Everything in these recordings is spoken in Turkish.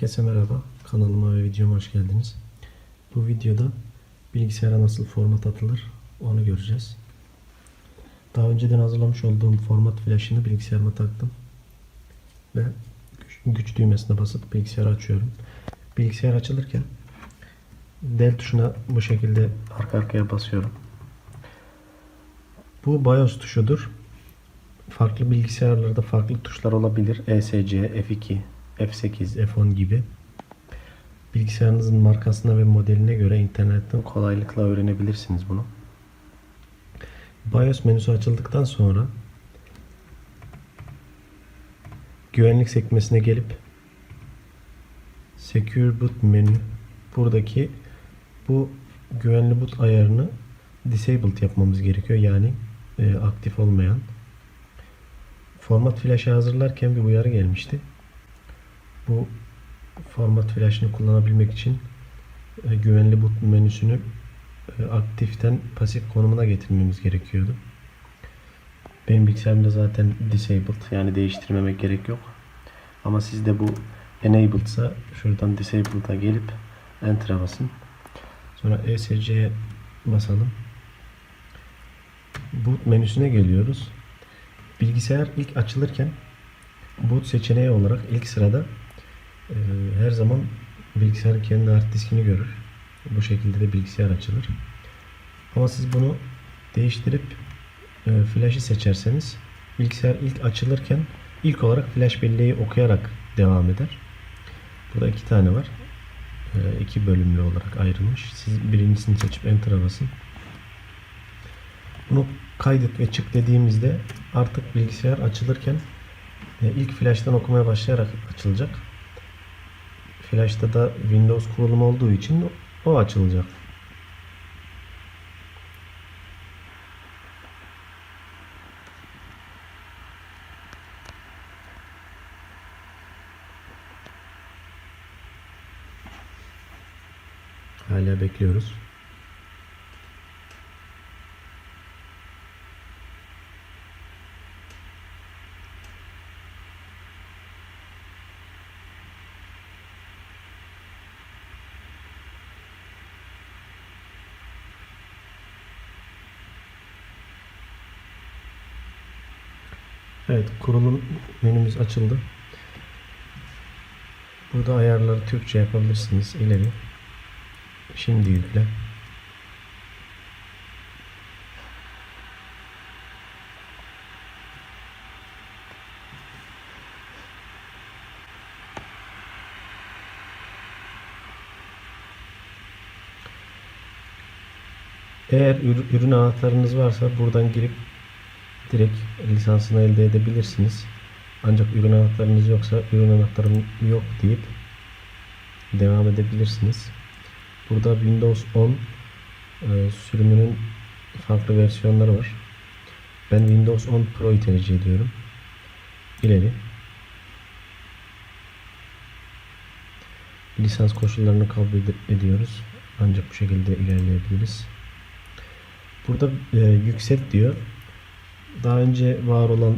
Herkese merhaba. Kanalıma ve videoma hoş geldiniz. Bu videoda bilgisayara nasıl format atılır onu göreceğiz. Daha önceden hazırlamış olduğum format flashını bilgisayarıma taktım. Ve güç, düğmesine basıp bilgisayarı açıyorum. Bilgisayar açılırken del tuşuna bu şekilde arka arkaya basıyorum. Bu BIOS tuşudur. Farklı bilgisayarlarda farklı tuşlar olabilir. ESC, F2, F8, F10 gibi. Bilgisayarınızın markasına ve modeline göre internetten kolaylıkla öğrenebilirsiniz bunu. BIOS menüsü açıldıktan sonra güvenlik sekmesine gelip Secure Boot menü buradaki bu güvenli boot ayarını disabled yapmamız gerekiyor. Yani e, aktif olmayan. Format flash'ı hazırlarken bir uyarı gelmişti. Bu format flash'ını kullanabilmek için e, güvenli boot menüsünü e, aktiften pasif konumuna getirmemiz gerekiyordu. Benim bilgisayarımda zaten disabled yani değiştirmemek gerek yok. Ama sizde bu enabled ise şuradan disabled'a gelip enter'a basın. Sonra ESC'ye basalım. Boot menüsüne geliyoruz. Bilgisayar ilk açılırken boot seçeneği olarak ilk sırada e, her zaman bilgisayarın kendi hard diskini görür. Bu şekilde de bilgisayar açılır. Ama siz bunu değiştirip e, flash'ı seçerseniz bilgisayar ilk açılırken ilk olarak flash belleği okuyarak devam eder. Burada iki tane var. E, iki bölümlü olarak ayrılmış. Siz birincisini seçip enter'a basın. Bunu kaydet ve çık dediğimizde artık bilgisayar açılırken e, ilk flash'tan okumaya başlayarak açılacak. Flash'ta da Windows kurulumu olduğu için o açılacak. Hala bekliyoruz. Evet, kurulum menümüz açıldı. Burada ayarları Türkçe yapabilirsiniz. İleri. Şimdi yükle. Eğer ür- ürün anahtarınız varsa buradan girip direkt lisansını elde edebilirsiniz. Ancak ürün anahtarınız yoksa ürün anahtarım yok deyip devam edebilirsiniz. Burada Windows 10 e, sürümünün farklı versiyonları var. Ben Windows 10 Pro'yu tercih ediyorum. İleri. Lisans koşullarını kabul ed- ediyoruz. Ancak bu şekilde ilerleyebiliriz. Burada e, yükselt diyor. Daha önce var olan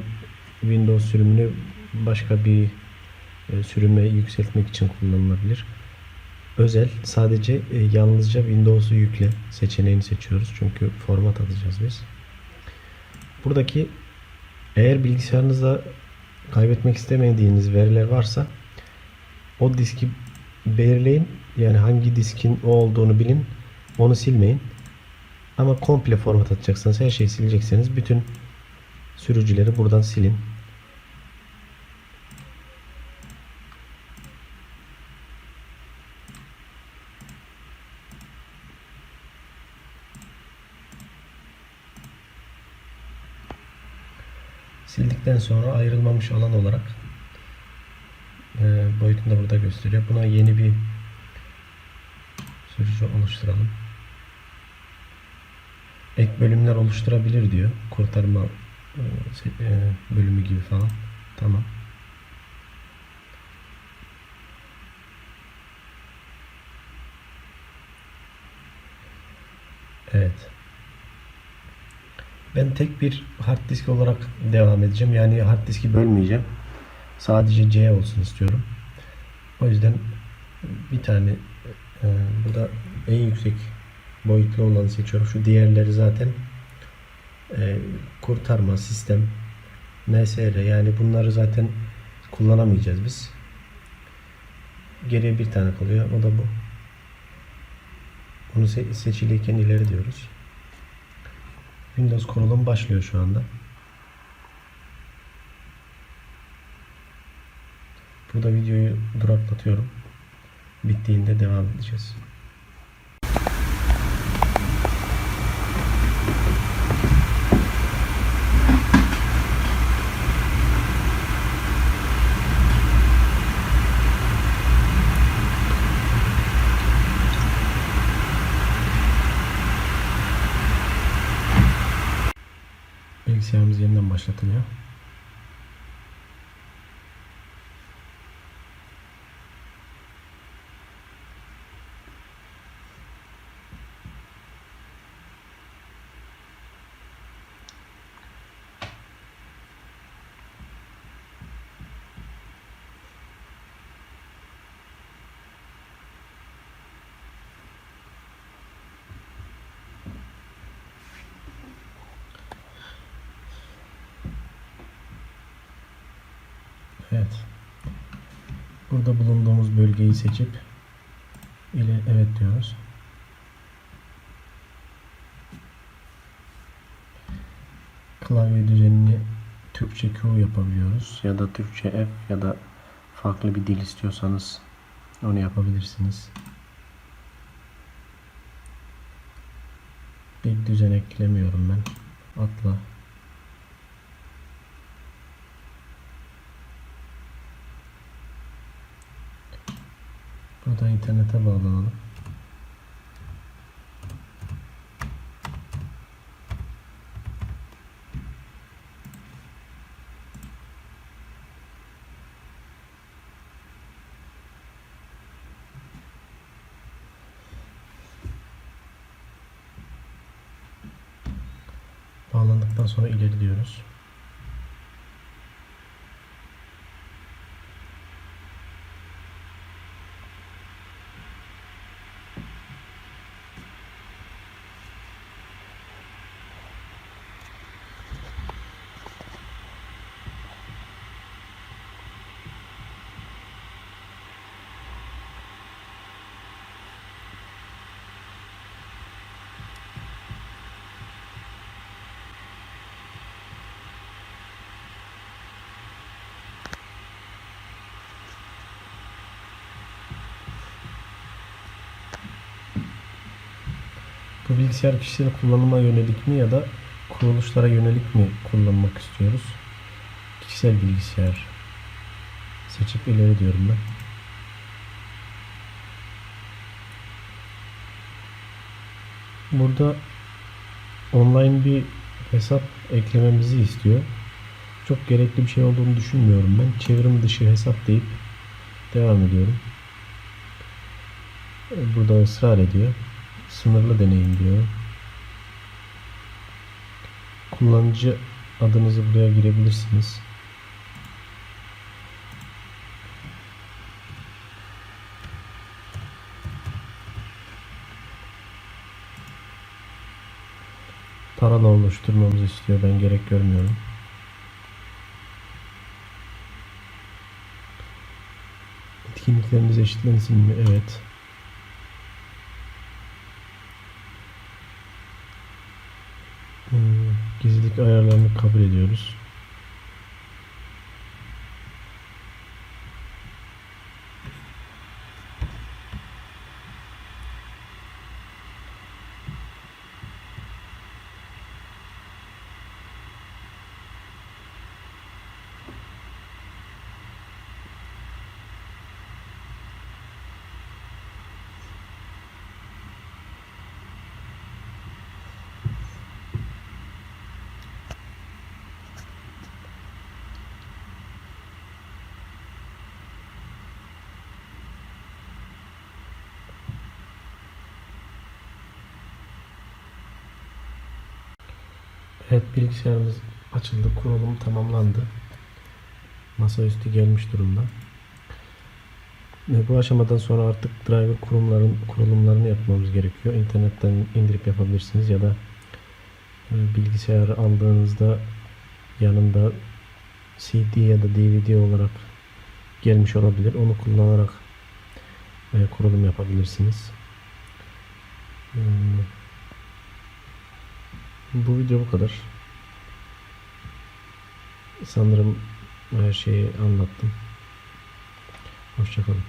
Windows sürümünü başka bir e, sürüme yükseltmek için kullanılabilir. Özel sadece e, yalnızca Windows'u yükle seçeneğini seçiyoruz. Çünkü format atacağız biz. Buradaki eğer bilgisayarınızda kaybetmek istemediğiniz veriler varsa o diski belirleyin. Yani hangi diskin o olduğunu bilin. Onu silmeyin. Ama komple format atacaksınız. Her şeyi silecekseniz bütün sürücüleri buradan silin. Sildikten sonra ayrılmamış alan olarak e, boyutunu da burada gösteriyor. Buna yeni bir sürücü oluşturalım. Ek bölümler oluşturabilir diyor. Kurtarma bölümü gibi falan. Tamam. Evet. Ben tek bir hard disk olarak devam edeceğim. Yani hard diski bölmeyeceğim. Sadece C olsun istiyorum. O yüzden bir tane e, burada en yüksek boyutlu olanı seçiyorum. Şu diğerleri zaten e, kurtarma sistem MSR yani bunları zaten kullanamayacağız biz. Geriye bir tane kalıyor. O da bu. Bunu se- seçiliyken ileri diyoruz. Windows kurulum başlıyor şu anda. Burada videoyu duraklatıyorum. Bittiğinde devam edeceğiz. Bilgisayarımız yeniden başlatılıyor. Evet. Burada bulunduğumuz bölgeyi seçip ile evet diyoruz. Klavye düzenini Türkçe Q yapabiliyoruz ya da Türkçe F ya da farklı bir dil istiyorsanız onu yapabilirsiniz. Bir düzen eklemiyorum ben. Atla. Burada internete bağlanalım. Bağlandıktan sonra ileri diyoruz. Bu bilgisayar kişisel kullanıma yönelik mi ya da kuruluşlara yönelik mi kullanmak istiyoruz? Kişisel bilgisayar seçip ileri diyorum ben. Burada online bir hesap eklememizi istiyor. Çok gerekli bir şey olduğunu düşünmüyorum ben. Çevrim dışı hesap deyip devam ediyorum. Burada ısrar ediyor. Sınırlı deneyim diyor. Kullanıcı adınızı buraya girebilirsiniz. Parola oluşturmamızı istiyor. Ben gerek görmüyorum. Etkinliklerimiz eşitlensin mi? Evet. Hmm, Gizlilik ayarlarını kabul ediyoruz. Evet bilgisayarımız açıldı. Kurulum tamamlandı. Masaüstü gelmiş durumda. Ve bu aşamadan sonra artık driver kurumların kurulumlarını yapmamız gerekiyor. İnternetten indirip yapabilirsiniz ya da e, bilgisayarı aldığınızda yanında CD ya da DVD olarak gelmiş olabilir. Onu kullanarak e, kurulum yapabilirsiniz. E, bu video bu kadar. Sanırım her şeyi anlattım. Hoşçakalın.